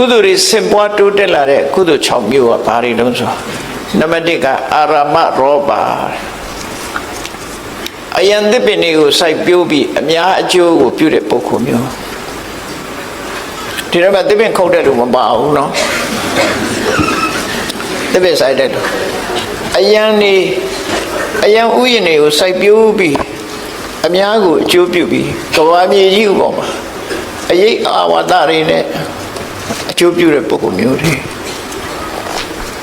ကုသိုလ်တွေစင်ပွားတိုးတက်လာတဲ့ကုသိုလ်6မျိုးကဘာတွေလုံးဆိုနံပါတ်1ကအာရမရောပါအယံသစ်ပင်တွေကိုစိုက်ပျိုးပြီးအများအကျိုးကိုပြုတဲ့ပုဂ္ဂိုလ်မျိုးဒီတော့မှသစ်ပင်ခုတ်တဲ့လူမပါဘူးเนาะသစ်ပင်စိုက်တဲ့လူအယံနေအယံဥယျာဉ်တွေကိုစိုက်ပျိုးပြီးအများကိုအကျိုးပြုပြီးကဘာမြေကြီးဥပေါ်မှာအရေးအာဝတ္တတွေနဲ့အ ကျိုးပြုတဲ့ပုဂ္ဂိုလ်မျိုးတွေ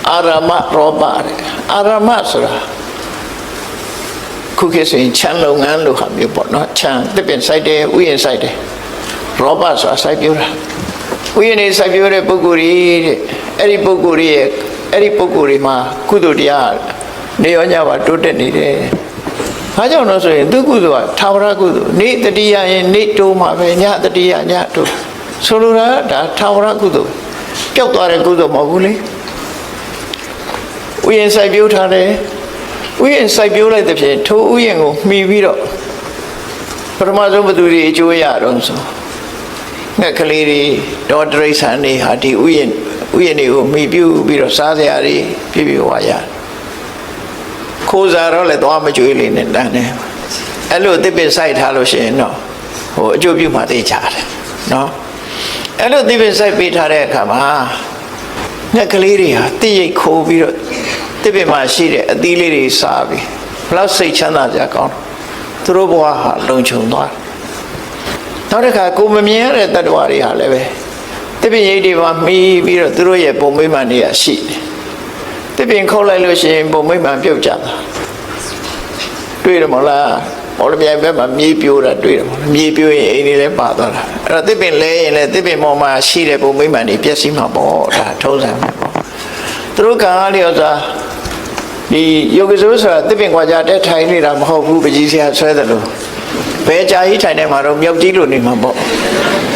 အာရမရောပါတဲ့အာရမဆိုတာခုခေတ်ဆိုရင်ချမ်းလုပ်ငန်းလို့ဟာမျိုးပေါ့နော်ချမ်းတစ်ပင်စိုက်တယ်ဥယျာဉ်စိုက်တယ်ရောပါဆိုတာစိုက်ပျိုးတာဥယျာဉ်တွေစိုက်ပျိုးတဲ့ပုဂ္ဂိုလ်တွေတဲ့အဲ့ဒီပုဂ္ဂိုလ်တွေရဲ့အဲ့ဒီပုဂ္ဂိုလ်တွေမှာကုသိုလ်တရားနေရောညပါတိုးတက်နေတယ်။ဘာကြောင့်လဲဆိုရင်သူကုသိုလ်ကသာဝရကုသိုလ်နေ့တတိယရင်နေ့တိုးမှာပဲညတတိယညတိုး ဆိုလိုတာကဒါသာဝရကုသိုလ်ပျောက်သွားတဲ့ကုသိုလ်မဟုတ်ဘူးလေ။ဥယျာဉ်စိုက်ပျိုးထားတယ်ဥယျာဉ်စိုက်ပျိုးလိုက်တဲ့ဖြင့်ထိုဥယျာဉ်ကိုမှီပြီးတော့ပထမဆုံးဘသူတွေအကျိုးရတော့ဆိုငှက်ကလေးတွေဒေါ်တရိษံတွေဟာဒီဥယျာဉ်ဥယျာဉ်တွေကိုမှီပြုပြီးတော့စားစရာတွေပြည့်ပြည့်ဝဝရတယ်ခိုးစားတော့လည်းသွားမကြွေးလေးနဲ့တန်းတယ်အဲ့လိုတစ်ပစ်စိုက်ထားလို့ရှိရင်တော့ဟိုအကျိုးပြုမှသိကြတယ်နော် အဲ့လိုတစ်ပစ်စိုက်ပေးထားတဲ့အခါမှာငှက်ကလေးတွေဟာတိရိတ်ခိုးပြီးတော့တစ်ပစ်မှာရှိတဲ့အသီးလေးတွေစားပြီးဘလောက်စိတ်ချမ်းသာကြကောင်းသူတို့ဘဝဟာလုံခြုံသွားတယ်နောက်တစ်ခါကိုမမြင်ရတဲ့တ attva တွေဟာလည်းပဲတစ်ပင်ရိပ်တွေမှာမှီးပြီးတော့သူတို့ရဲ့ပုံမိမ့်မှန်တွေကရှိတယ်တစ်ပင်ခုတ်လိုက်လို့ရှိရင်ပုံမိမ့်မှန်ပြုတ်ကြတာတွေ့တယ်မလား မော်လမြိုင်ဘက်မှာမြေပြိုးတာတွေ့တယ်မလားမြေပြိုးရင်အိမ်တွေလည်းပါသွားတာအဲ့တော့တစ်ပင်လဲရင်လည်းတစ်ပင်ပေါ်မှာရှိတဲ့ပုံမိမ့်မှန်တွေပျက်စီးမှာပေါ့ဒါထုံးစံပဲပေါ့သူတို့ကံအားလျော်စွာဒီယောဂစိုးဆိုတာတစ်ပင်ကွာကြတဲ့ထိုင်နေတာမဟုတ်ဘူးပကြီးဆရာဆွဲတယ်လို့ဘယ်ကြာကြီးထိုင်နေမှာတော့မြောက်ကြီးလို့နေမှာပေါ့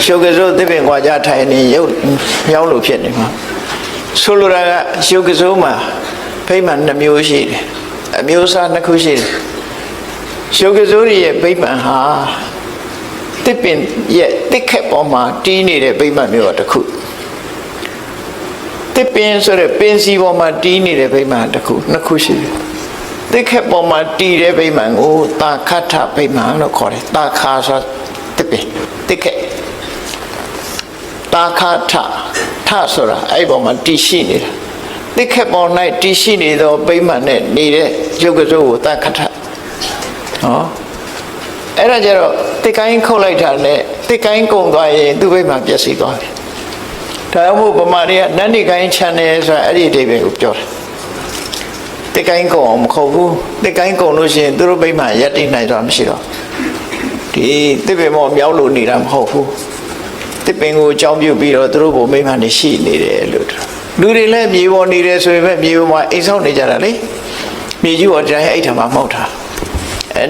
ရှုပ်ကစိုးတစ်ပင်ကွာကြထိုင်နေရုပ်မြောင်းလို့ဖြစ်နေမှာဆိုလိုတာကရှုပ်ကစိုးမှာဖိမှန်နှမျိုးရှိတယ်အမျိုးအစားနှစ်ခုရှိတယ် ရှုပ်ကစိုးရဲ့ဗိမာန်ဟာတစ်ပင်ရဲ့တစ်ခက်ပေါ်မှာတီးနေတဲ့ဗိမာန်မျိုးတစ်ခုတစ်ပင်ဆိုတဲ့ပင်စီပေါ်မှာတီးနေတဲ့ဗိမာန်တစ်ခုနှစ်ခုရှိတယ်တစ်ခက်ပေါ်မှာတီးတဲ့ဗိမာန်ကိုတာခတ်ထဗိမာန်လို့ခေါ်တယ်တာခါဆိုတစ်ပင်တစ်ခက်တာခတ်ထထဆိုတာအဲ့ပေါ်မှာတီးရှိနေတာတစ်ခက်ပေါ်၌တီးရှိနေသောဗိမာန်နဲ့နေတဲ့ရုပ်ကစိုးကိုတာခတ်ထ ဟောအဲ့ဒါကြတော့တစ်ကိုင်းခုတ်လိုက်တာနဲ့တစ်ကိုင်းကုံသွားရင်သူ့ဗိမာန်ပျက်စီးသွားတယ်ဒါကြောင့်မို့ဗမာတွေကနန်းနေကိုင်းချန်တယ်ဆိုတာအဲ့ဒီအဓိပ္ပာယ်ကိုပြောတယ်တစ်ကိုင်းကုံအောင်မခုတ်ဘူးတစ်ကိုင်းကုံလို့ရှိရင်သူတို့ဗိမာန်ရက်တိနိုင်ဆိုတာမရှိတော့ဒီတစ်ပင်မောမြောက်လို့နေတာမဟုတ်ဘူးတစ်ပင်ကိုအကြောင်းပြုပြီးတော့သူတို့ဘုံဗိမာန်နေရှိနေတယ်လို့လူတွေလည်းမြေပေါ်နေတယ်ဆိုရင်ပဲမြေပေါ်မှာအိမ်ဆောက်နေကြတာလေမြေကြီးပေါ်တိုင်းအဲ့ထမှာမဟုတ်တာအဲ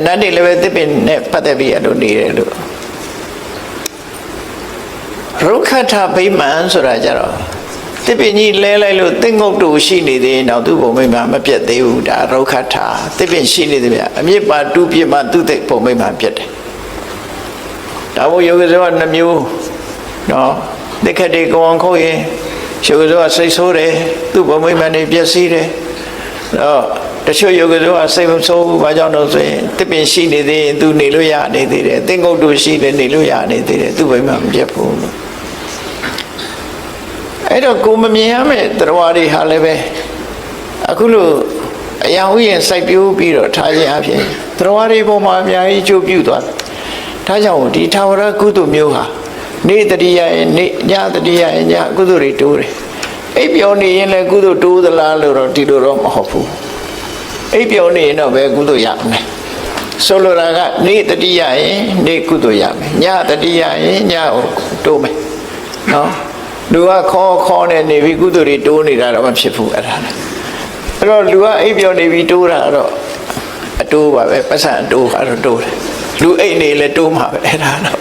နတ်တွေလည်းပဲတစ်ပင်နဲ့ပတ်သက်ပြီးအဲ့လိုနေတယ်လို့ရုက္ခထဗိမာန်ဆိုတာကြတော့တစ်ပင်ကြီးလဲလိုက်လို့တင့်ငုတ်တူရှိနေသေးရင်တော့သူ့ဘုံမိမမပြတ်သေးဘူးဒါရုက္ခထတစ်ပင်ရှိနေသေးဗျအမြစ်ပါတူပြစ်မှသူ့တဲ့ဘုံမိမပြတ်တယ်ဒါဘုယောဂဇောနှမျိုးနော်တစ်ခက်တွေကောင်းခုတ်ရင်ယောဂဇောစိတ်ဆိုးတယ်သူ့ဘုံမိမနေပြည့်စည်တယ်တော့ တချို့ယောဂဇောစိတ်မဆိုးဘူးဘာကြောင့်လို့ဆိုရင်တစ်ပင်ရှိနေသေးရင်သူနေလို့ရနေသေးတယ်တင့်ငုတ်တူရှိတယ်နေလို့ရနေသေးတယ်သူ့ဘုံမိမမပြတ်ဘူးလို့အဲ့တော့ကိုမမြင်ရမယ့်တရားတွေဟာလည်းပဲအခုလို့အရာဥယျာဉ်စိုက်ပျိုးပြီးတော့ထားခြင်းအပြင်တရားတွေပေါ်မှာအများကြီးကျိုးပြုသွားတယ်။ဒါကြောင့်ဒီထာဝရကုသိုလ်မျိုးဟာနေတတိယရဲ့နေညတတိယရဲ့ညကုသိုလ်တွေတိုးတယ်။အိပ်ပျော်နေရင်လည်းကုသိုလ်တိုးသလားလို့တော့ဒီလိုတော့မဟုတ်ဘူး။ အိပ်ပျော်နေရင်တော့ပဲကုသိုလ်ရမယ်။ဆိုလိုတာကနေတတိယရဲ့နေကုသိုလ်ရမယ်။ညတတိယရဲ့ညကိုတိုးမယ်။နော်။လူကခေါ်ခေါ်နေနေပြီကုသိုလ်တွေတိုးနေတာတော့မဖြစ်ဘူးအဲ့ဒါလည်းအဲ့တော့လူကအိပ်ပျော်နေပြီတိုးတာတော့အတိုးပါပဲပတ်စံအတိုးကတော့တိုးတယ်လူအိပ်နေလဲတိုးမှာပဲအဲ့ဒါတော့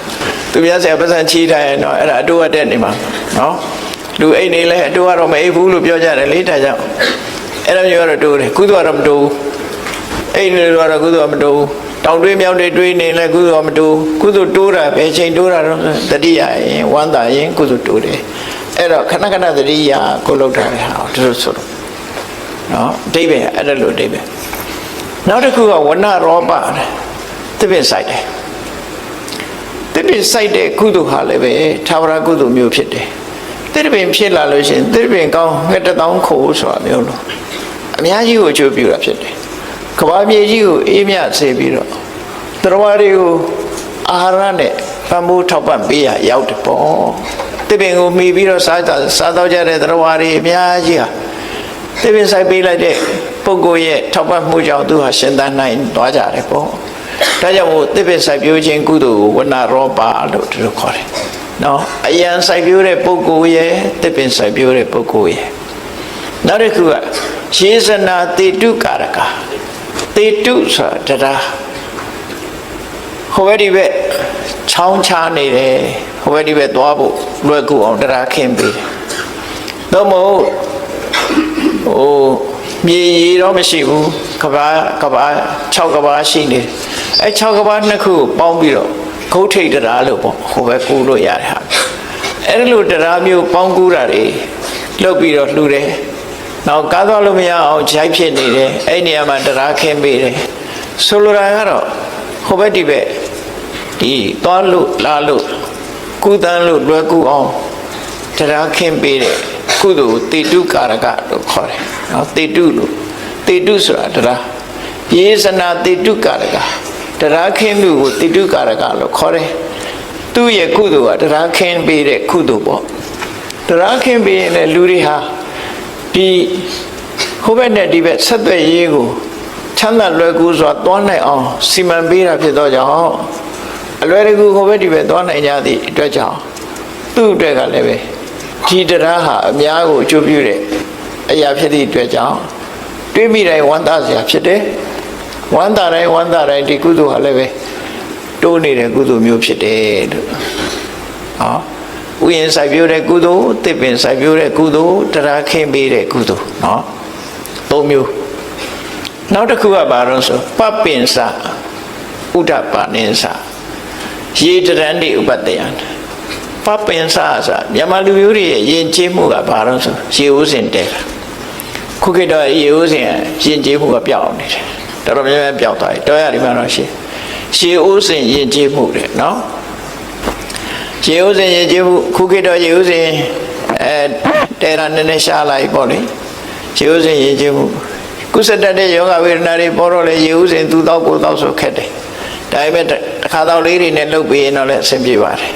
သူများဆရာပတ်စံချီးထားရင်တော့အဲ့ဒါအတိုးကတက်နေမှာနော်လူအိပ်နေလဲအတိုးကတော့မအိပ်ဘူးလို့ပြောကြတယ်လေဒါကြောင့် အဲ့ဒါမျိုးကတော့တိုးတယ်ကုသိုလ်ကတော့မတိုးဘူးအိပ်နေလို့ကတော့ကုသိုလ်ကမတိုးဘူးတောင်တွေးမြောက်တွေတွေးနေလဲကုသိုလ်မတူကုသိုလ်တိုးတာပဲချိန်တိုးတာတော့တတိယရင်ဝမ်းသာရင်ကုသိုလ်တိုးတယ်အဲ့တော့ခဏခဏတတိယကိုလောက်တာလေဟာတို့လို့ဆိုတော့နော်အတိပ္ပယ်အဲ့ဒါလို့အတိပ္ပယ်နောက်တစ်ခုကဝဏရောပတဲ့တပည့်ဆိုင်တယ်တပည့်ဆိုင်တဲ့ကုသိုလ်ဟာလည်းပဲသာဝရကုသိုလ်မျိုးဖြစ်တယ် တပည့်ဖြစ်လာလို့ရှိရင်တပည့်ကောင်းငှက်တစ်တောင်းခိုးဆိုတာမျိုးလို့အများကြီးကိုအကျိုးပြုတာဖြစ်တယ်ကဘာမြေကြီးကိုအေးမြစေပြီးတော့တရားတွေကိုအာဟာရနဲ့ပံ့ပိုးထောက်ပံ့ပေးရရောက်တယ်ပေါ့တပည့်ကိုမိပြီးတော့စားစားတော့ကြတဲ့တရားတွေအများကြီးဟာတပည့်ဆိုင်ပေးလိုက်တဲ့ပုဂ္ဂိုလ်ရဲ့ထောက်ပံ့မှုကြောင့်သူဟာရှင်သန်နိုင်သွားကြတယ်ပေါ့ဒါကြောင့်မို့တပည့်ဆိုင်ပြိုးခြင်းကုသိုလ်ကိုဝဏရောပါလို့သူတို့ခေါ်တယ် နော်အယံဆိုင်ပြိုးတဲ့ပုဂ္ဂိုလ်ရဲ့တပည့်ဆိုင်ပြိုးတဲ့ပုဂ္ဂိုလ်ရဲ့နောက်တစ်ခုကယေဇနာတေတုကာရကတေတုဆိုတာတရားဟိုဘက်ဒီဘက်ချောင်းချနေတယ်ဟိုဘက်ဒီဘက်သွားဖို့လွယ်ကူအောင်တရားခင်းပေးတယ်တော့မဟုတ်ဟိုမြေရီတော့မရှိဘူးကဘာကဘာ6ကဘာရှိနေတယ်အဲ6ကဘာနှစ်ခုကိုပေါင်းပြီးတော့ ဂုတ်ထိတ်တရားလို့ပေါ့ဟိုဘက်ကူလို့ရတယ်ဟာအဲ့လိုတရားမျိုးပေါင်းကူတာတွေလုပ်ပြီးတော့လှူတယ်နောက်ကားသွားလို့မရအောင်ခြိုက်ဖြစ်နေတယ်အဲ့နေရာမှာတရားခင်းပေးတယ်ဆိုလိုတာကတော့ဟိုဘက်ဒီဘက်ဒီသွားလို့လာလို့ကုသန်းလို့လွယ်ကူအောင်တရားခင်းပေးတယ်ကုသိုလ်တေတုကာရကလို့ခေါ်တယ်နော်တေတုလို့တေတုဆိုတာတရားယေဇနာတေတုကာရက တရားခင်းမှုကိုတေတုကာရကလို့ခေါ်တယ်သူ့ရဲ့ကုသိုလ်ကတရားခင်းပေးတဲ့ကုသိုလ်ပေါ့တရားခင်းပေးရင်လည်းလူတွေဟာဒီဟိုဘက်နဲ့ဒီဘက်ဆက်သွယ်ရေးကိုချမ်းသာလွယ်ကူစွာသွားနိုင်အောင်စီမံပေးတာဖြစ်တော့ကြောင့်အလွယ်တကူဟိုဘက်ဒီဘက်သွားနိုင်ကြသည့်အတွက်ကြောင့်သူ့အတွက်ကလည်းပဲဒီတရားဟာအများကိုအကျိုးပြုတဲ့အရာဖြစ်သည့်အတွက်ကြောင့်တွေးမိတိုင်းဝမ်းသာစရာဖြစ်တယ် ဝမ်းသာတိုင်းဝမ်းသာတိုင်းဒီကုသိုလ်ဟာလည်းပဲတိုးနေတဲ့ကုသိုလ်မျိုးဖြစ်တယ်လို့ဟောဥယျာဉ်စိုက်ပျိုးတဲ့ကုသိုလ်တစ်ပင်စိုက်ပျိုးတဲ့ကုသိုလ်တရားခင်းပေးတဲ့ကုသိုလ်နော်သုံးမျိုးနောက်တစ်ခုကဘာလို့ဆိုပပင်စဥဒ္ဒပါနိစရေတရန်တိဥပတ္တယံပပင်စဆိုမြန်မာလူမျိုးတွေရဲ့ယဉ်ကျေးမှုကဘာလို့ဆိုရေဦးစင်တဲတာခုခေတ်တော့ရေဦးစင်ယဉ်ကျေးမှုကပျောက်နေတယ် တော်တော်များများပျောက်သွားပြီတော်ရဒီမှာတော့ရှေ့ရှေးဦးစင်ယဉ်ကျေးမှုတဲ့နော်ရေဦးစင်ယဉ်ကျေးမှုခုခေတ်တော့ရေဦးစင်အဲတဲတာနည်းနည်းရှားလိုက်ပေါ့လေရေဦးစင်ယဉ်ကျေးမှုကုသတတ်တဲ့ယောဂဝေဒနာတွေပေါ်တော့လေရေဦးစင်သူတော့ကိုတော့ဆိုခက်တယ်ဒါပေမဲ့တစ်ခါတော့လေးတွေနဲ့လှုပ်ပြီးရင်တော့လည်းအဆင်ပြေပါတယ်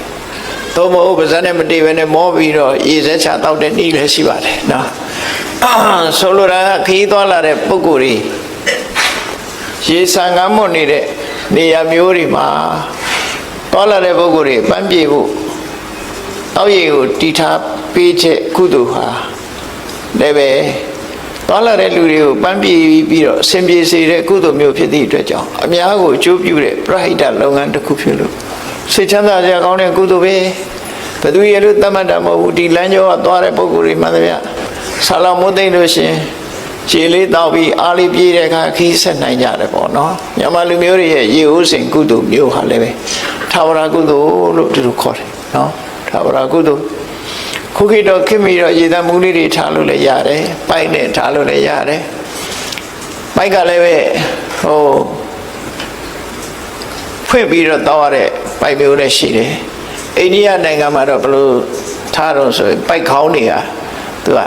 သို့မဟုတ်ပါဇက်နဲ့မတည်ဘဲနဲ့မောပြီးတော့ရေစက်ချတောက်တဲ့နေ့လည်းရှိပါတယ်နော်ဆိုလိုတာကခီးသွားလာတဲ့ပုံကိုယ်ကြီး ရေဆန်ကမ်းမွတ်နေတဲ့နေရာမျိုးတွေမှာသွားလာတဲ့ပုံကိုယ်တွေပန်းပြေဖို့အောက်ရေကိုတီထားပေးချက်ကုသိုလ်ဟာလည်းပဲသွားလာတဲ့လူတွေကိုပန်းပြေပြီးတော့အစဉ်ပြေစေတဲ့ကုသိုလ်မျိုးဖြစ်သည့်အတွက်ကြောင့်အများကိုအကျိုးပြုတဲ့ပရဟိတလုပ်ငန်းတစ်ခုဖြစ်လို့စိတ်ချမ်းသာကြကောင်းတဲ့ကုသိုလ်ပဲဘယ်သူရဲ့လို့တတ်မှတ်တာမဟုတ်ဘူးဒီလမ်းကျောကသွားတဲ့ပုံကိုယ်တွေမှန်သမျှဆာလောင်မိုးသိမ့်လို့ရှင် ခြေလေးတောက်ပြီးအားလေးပြေးတဲ့အခါခီးဆက်နိုင်ကြတယ်ပေါ့နော်မြန်မာလူမျိုးတွေရဲ့ရေဦးစဉ်ကုသိုလ်မျိုးဟာလည်းပဲသာဝရကုသိုလ်လို့သူတို့ခေါ်တယ်နော်သာဝရကုသိုလ်ခုခေတ်တော့ခင်မီတော့ရေတမှုလေးတွေထားလို့လည်းရတယ်ပိုက်နဲ့ထားလို့လည်းရတယ်ပိုက်ကလည်းပဲဟိုဖွင့်ပြီးတော့တောက်ရတဲ့ပိုက်မျိုးလည်းရှိတယ်အိန္ဒိယနိုင်ငံမှာတော့ဘယ်လိုထားတော့ဆိုရင်ပိုက်ခေါင်းတွေကသူက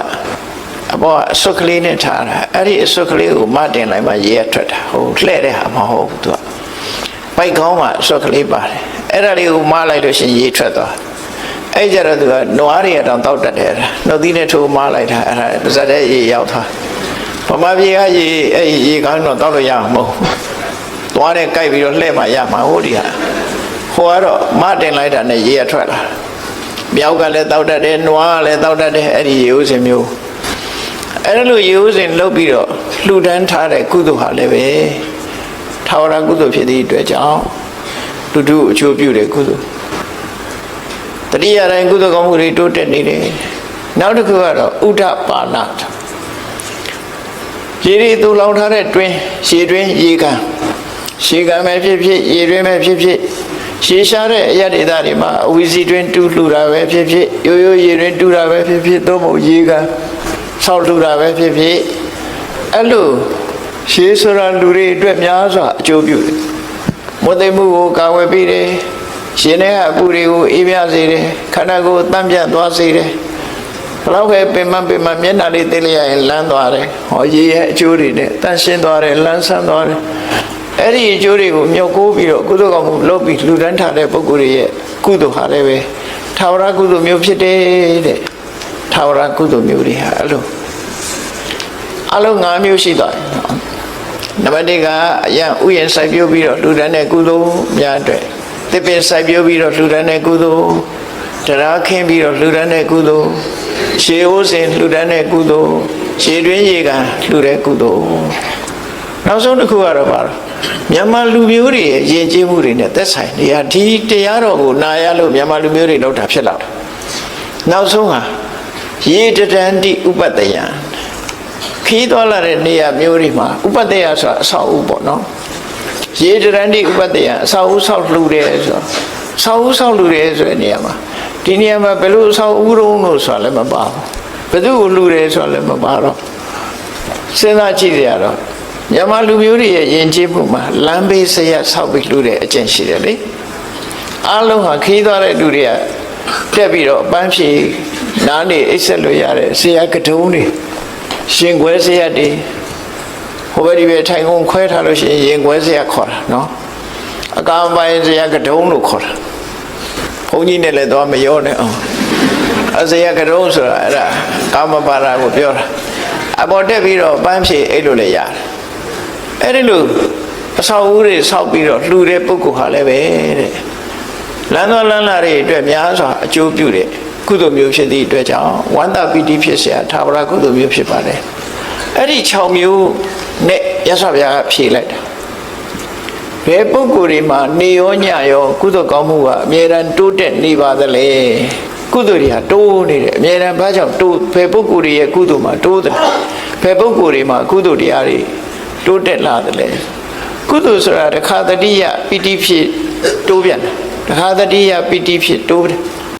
အပေါ်အစွတ်ကလေးနဲ့ထားတာအဲ့ဒီအစွတ်ကလေးကိုမတင်လိုက်မှရေရထွက်တာဟိုလှဲ့တဲ့ဟာမဟုတ်ဘူးသူကပိုက်ခေါင်းမှာအစွတ်ကလေးပါတယ်အဲ့ဒါလေးကိုမလိုက်လို့ရှိရင်ရေထွက်သွားအဲ့ကြတော့သူကနွားတွေတောင်တောက်တတ်တယ်နှုတ်သီးနဲ့ထိုးမလိုက်တာအဲ့ဒါပါဇက်တဲ့ရေရောက်သွားဗမာပြည်ကရေအဲ့ရေကောင်းတော့တောက်လို့ရမှာမဟုတ်ဘူးသွားတဲ့ကြိုက်ပြီးတော့လှဲ့မှရမှာဟုတ်ဒီဟာဟိုကတော့မတင်လိုက်တာနဲ့ရေရထွက်လာမြောက်ကလည်းတောက်တတ်တယ်နွားကလည်းတောက်တတ်တယ်အဲ့ဒီရေဦးစင်မျိုး အဲ့လိုရေဦးစင်လှုပ်ပြီးတော့လှူဒန်းထားတဲ့ကုသိုလ်ဟာလည်းပဲထာဝရကုသိုလ်ဖြစ်သည့်အတွက်ကြောင့်လူတို့အကျိုးပြုတဲ့ကုသိုလ်တတိယတိုင်းကုသိုလ်ကောင်းမှုတွေတိုးတက်နေတယ်နောက်တစ်ခုကတော့ဥဒ္ဒပါဏရေရီတူလောင်ထားတဲ့တွင်းရေတွင်းရေကန်ရှေကံပဲဖြစ်ဖြစ်ရေတွင်ပဲဖြစ်ဖြစ်ရှေရှားတဲ့အရဒေသတွေမှာအဝီစီတွင်တူးလှူတာပဲဖြစ်ဖြစ်ရိုးရိုးရေတွင်တူးတာပဲဖြစ်ဖြစ်သို့မဟုတ်ရေကံ ဆောက်လှူတာပဲဖြစ်ဖြစ်အဲ့လိုရှေးဆိုတာလူတွေအတွက်များစွာအကျိုးပြုတယ်မွတ်သိမ်မှုကိုကာဝယ်ပေးတယ်ရှင်တဲ့အပူတွေကိုအေးမြစေတယ်ခန္ဓာကိုယ်တန့်ပြတ်သွားစေတယ်ဘလောက်ပဲပင်မပင်မမျက်နှာလေးသိလိုက်ရရင်လန်းသွားတယ်ဟောရေရဲ့အကျိုးတွေနဲ့တန့်ရှင်းသွားတယ်လန်းဆန်းသွားတယ်အဲ့ဒီအကျိုးတွေကိုမြုပ်ကိုးပြီးတော့ကုသိုလ်ကောင်းမှုလုပ်ပြီးလှူဒန်းထားတဲ့ပုဂ္ဂိုလ်တွေရဲ့ကုသိုလ်ဟာလည်းပဲထာဝရကုသိုလ်မျိုးဖြစ်တယ်တဲ့ထာဝရကုသိုလ်မျိုးတွေဟာအဲ့လို အလုံး၅မျိုးရှိသွားတယ်နော်နံပါတ်၁ကအရန်ဥယျာဉ်စိုက်ပျိုးပြီးတော့လှူဒန်းတဲ့ကုသိုလ်များအတွက်တစ်ပင်စိုက်ပျိုးပြီးတော့လှူဒန်းတဲ့ကုသိုလ်တရားခင်းပြီးတော့လှူဒန်းတဲ့ကုသိုလ်ရှေးဥစဉ်လှူဒန်းတဲ့ကုသိုလ်ရှေးတွင်းရေကလှူတဲ့ကုသိုလ်နောက်ဆုံးတစ်ခုကတော့ပါတော့မြန်မာလူမျိုးတွေရဲ့ယဉ်ကျေးမှုတွေနဲ့သက်ဆိုင်နေရဒီတရားတော်ကိုနာရလို့မြန်မာလူမျိုးတွေလောက်တာဖြစ်လာတယ်နောက်ဆုံးဟာရေတတန်တိဥပတ္တယံ ခီးသွားလာတဲ့နေရာမျိုးတွေမှာဥပတ္တယဆိုတာအဆောက်အဦပေါ့နော်ရေတရဏိဥပတ္တယအဆောက်အဦဆောက်လှူတယ်ဆိုတော့ဆောက်အဦဆောက်လှူတယ်ဆိုတဲ့နေရာမှာဒီနေရာမှာဘယ်လိုအဆောက်အဦတုံးလို့ဆိုတာလည်းမပါဘူးဘယ်သူကိုလှူတယ်ဆိုတာလည်းမပါတော့စဉ်းစားကြည့်ရတော့မြန်မာလူမျိုးတွေရဲ့ယဉ်ကျေးမှုမှာလမ်းဘေးဆရက်ဆောက်ပြီးလှူတဲ့အကျင့်ရှိတယ်လေအားလုံးဟာခီးသွားတဲ့လူတွေကတက်ပြီးတော့အပန်းဖြေနားနေအိတ်ဆက်လို့ရတဲ့ဆရာကတုံးတွေ ရှင်ခွဲစရက်တွေဟိုဘက်ဒီဘက်ထိုင်ကုန်ခွဲထားလို့ရှိရင်ရင်ခွဲစရက်ခေါ်တာနော်အကောင်ပိုင်းစရက်ကတုံးလို့ခေါ်တာဘုန်းကြီးနဲ့လည်းတော့မရောနဲ့အောင်အစရကတုံးဆိုတာအဲ့ဒါကာမပါဒကိုပြောတာအပေါ်တက်ပြီးတော့ပန်းဖြေအဲ့လိုလည်းရတယ်အဲ့ဒီလိုအဆောက်အဦတွေဆောက်ပြီးတော့လှူတဲ့ပုဂ္ဂိုလ်ဟာလည်းပဲတဲ့လမ်းတော်လမ်းလာတွေအတွက်များစွာအကျိုးပြုတဲ့ ကုသိုလ်မျိုးဖြစ်သည့်အတွက်ကြောင့်ဝန္တာပီတိဖြစ်เสียသာဝရကုသိုလ်မျိုးဖြစ်ပါတယ်အဲ့ဒီ6မျိုးနဲ့ရသော်ဗျာကဖြေလိုက်တာဘယ်ပုဂ္ဂိုလ်တွေမှာနေရောညရောကုသိုလ်ကောင်းမှုကအမြဲတမ်းတိုးတက်နေပါသလဲကုသိုလ်တွေဟာတိုးနေတယ်အမြဲတမ်းဘာကြောင့်တိုးဘယ်ပုဂ္ဂိုလ်တွေရဲ့ကုသိုလ်မှာတိုးတယ်ဘယ်ပုဂ္ဂိုလ်တွေမှာကုသိုလ်တရားတွေတိုးတက်လာသလဲကုသိုလ်ဆိုတာတစ်ခါတတိယပီတိဖြစ်တိုးပြန်တယ်တစ်ခါတတိယပီတိဖြစ်တိုးတယ်